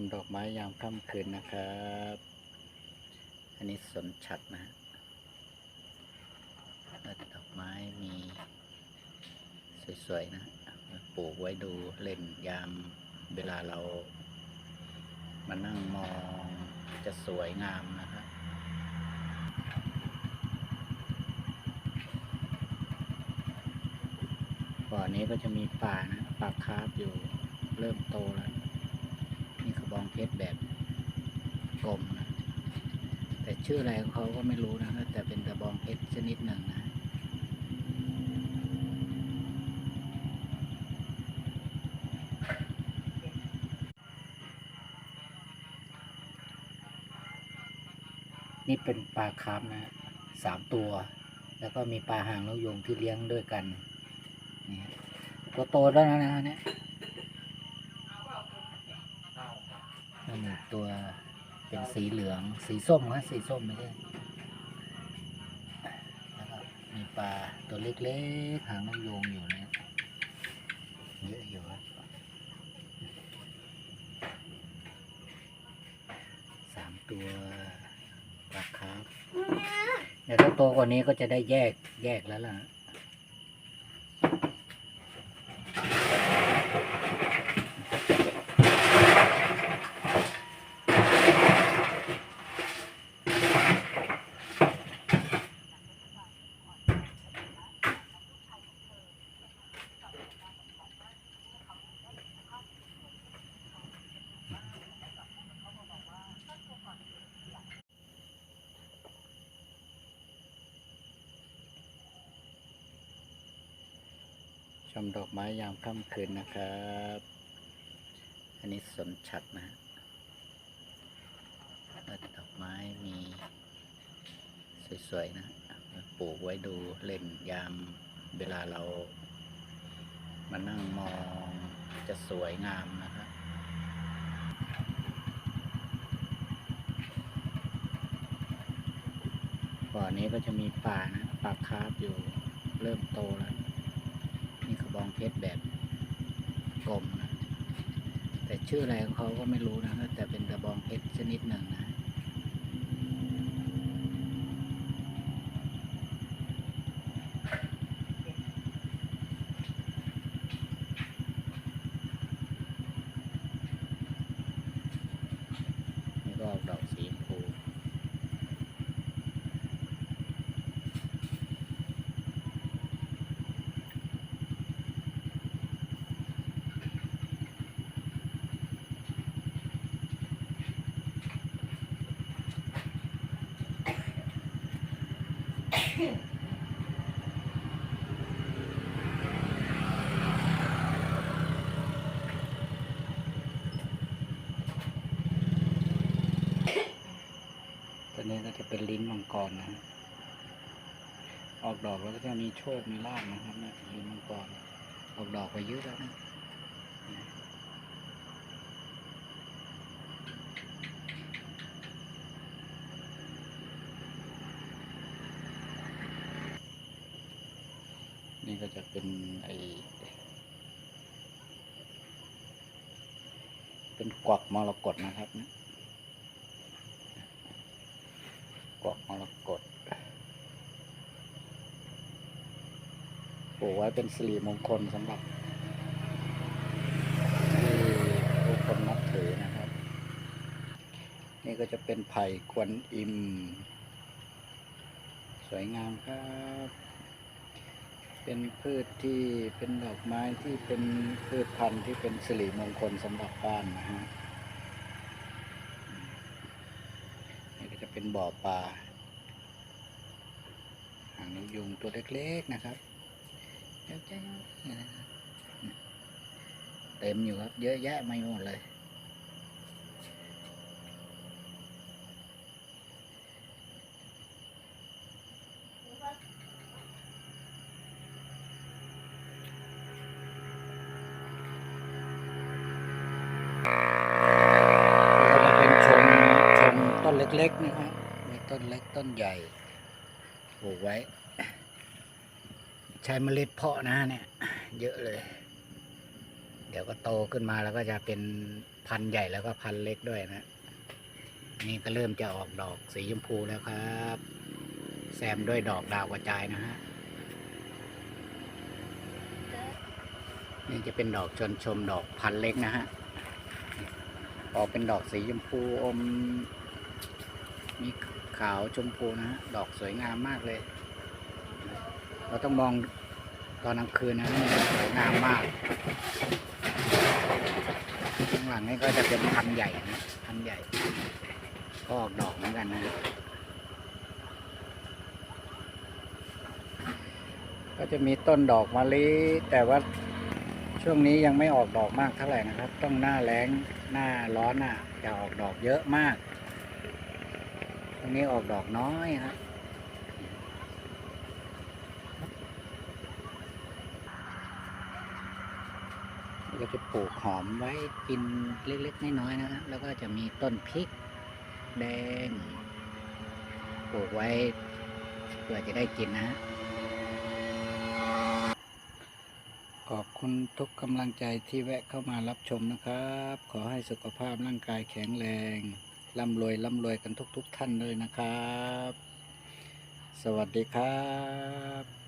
มดอกไม้ยามค่ำคืนนะครับ อันนี้สนฉัดนะฮะดอกไม้มี สวยๆนะ ปลูกไว้ดูเล่นยามเวลาเรา มานั่งมองจะสวยงามนะครับก่อนนี้ก็จะมีป่านะป่าคาร์ฟอยู่เริ่มโตแล้ว บองเพชรแบบกลมนะแต่ชื่ออะไรของเขาก็ไม่รู้นะแต่เป็นกระบองเพชรชนิดหนึ่งนะนี่เป็นปลาคาร์ฟนะสามตัว แล้วก็มีปลาหางนกยูงที่เลี้ยงด้วยกันนี่ตัวโตแล้วนะฮะเนี่ยนั่นอีก ตัวเป็นสีเหลือง สีส้มฮะสีส้มไม่ใช่แล้วก็มีปลาตัวเล็กๆหางนกยูงอยู่นี่ยเยอะอยู่ครับสามตัวปลาคาร์ฟเดี๋ยวถ้าโตกว่านี้ก็จะได้แยกแยกแล้วล่ะ ชมดอกไม้ยามค่ำคืนนะครับ อันนี้สนฉัดนะฮะดอกไม้มีสวยๆนะ ปลูกไว้ดูเล่นยามเวลาเรา มานั่งมองจะสวยงามนะครับก่อนนี้ก็จะมีป่านะป่าคาร์ฟอยู่เริ่มโตแล้ว บองเพชรแบบกลมนะแต่ชื่ออะไรของเขาก็ไม่รู้นะแต่เป็นกระบองเพชรชนิดหนึ่งนะ นี่ก็ออกดอกสีชมพู ตัวนี้ก็จะเป็นลิ้นมังกรนะฮะออกดอกแล้วก็จะมีโชค มีลาภนะครับนี่ลิ้นมังกร ออกดอกไปเยอะแล้วนะ นี่ก็จะเป็นไอเป็นกวักมรกตนะครับนี่กวักมรกตปลูกไว้เป็นสิริมงคลสำหรับที่ผู้คนนับถือนะครับ นี่ก็จะเป็นไผ่ควนอิม สวยงามครับ เป็นพืชที่เป็นดอกไม้ที่เป็นพืชพันธุ์ที่เป็นสิริมงคลสำหรับบ้านนะฮะนี่ก็จะเป็นบ่อปลาหางนกยุงตัวเล็กๆนะครับเต็มอยู่ครับ เยอะแยะไม่หมดเลย เล็กๆนะครับมีต้นเล็กต้นใหญ่ปลูกไว้ ใช้เมล็ดเพาะนะเนี่ย เยอะเลย เดี๋ยวก็โตขึ้นมาแล้วก็จะเป็นพันธุ์ใหญ่แล้วก็พันธุ์เล็กด้วยนะ นี่ก็เริ่มจะออกดอกสีชมพูแล้วครับแซมด้วยดอกดาวกระจายนะฮะนี่จะเป็นดอกชนชมดอกพันเล็กนะฮะ ออกเป็นดอกสีชมพูอม มีขาวชมพูนะฮะดอกสวยงามมากเลย เราต้องมองตอนกลางคืนนะสวยงามมากข้างหลังนี่ก็จะเป็นพันใหญ่นะพันใหญ่ก็ออกดอกเหมือนกันนะก็จะมีต้นดอกมะลิแต่ว่าช่วงนี้ยังไม่ออกดอกมากเท่าไหร่นะครับ ต้องหน้าแล้งหน้าร้อนอะจะออกดอกเยอะมาก ช่วงนี้ออกดอกน้อยครับก็จะปลูกหอมไว้กินเล็กๆน้อยๆนะฮะแล้วก็จะมีต้นพริกแดงปลูกไว้เพื่อจะได้กินนะฮะขอบคุณทุกกำลังใจที่แวะเข้ามารับชมนะครับ ขอให้สุขภาพร่างกายแข็งแรง ร่ำรวยร่ำรวยกันทุก ๆทท่านเลยนะครับ สวัสดีครับ